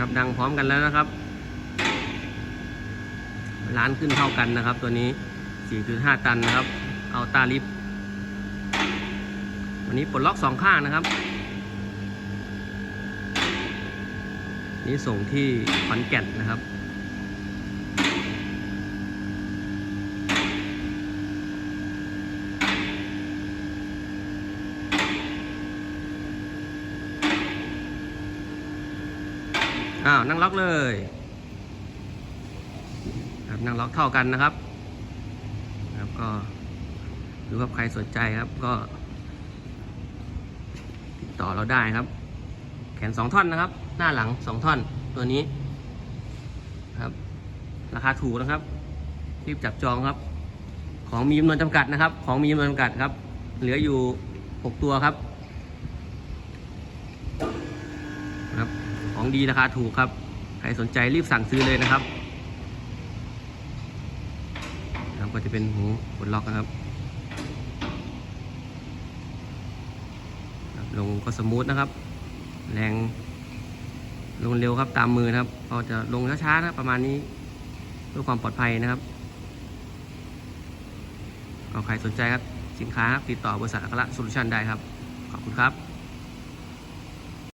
ครับ ดังพร้อมกันแล้วนะครับร้านขึ้นเท่ากันนะครับ ตัวนี้ 4.5 ตันนะครับ เอาตาลิฟวันนี้ปลดล็อกสองข้างนะครับ นี่ส่งที่ขอนแก่นนะครับ อ้าวนั่งล็อกเลยครับนั่งล็อกเท่ากันนะครับครับก็หรือว่าใครสนใจครับก็ติดต่อเราได้ครับ แขนสองท่อนนะครับ หน้าหลังสองท่อนตัวนี้ครับ ราคาถูกนะครับรีบจับจองครับ ของมีจำนวนจำกัดนะครับ ของมีจำนวนจำกัดครับ เหลืออยู่หกตัวครับครับ ของดีราคาถูกครับ ใครสนใจรีบสั่งซื้อเลยนะครับครับก็จะเป็นหูกดล็อกนะครับ ลงก็สมูทนะครับ แรงลงเร็วครับตามมือนะครับก็จะลงช้าๆนะประมาณนี้เพื่อความปลอดภัยนะครับก็ใครสนใจครับ สินค้าครับติดต่อบริษัทอัคระโซลูชันได้ครับ ขอบคุณครับ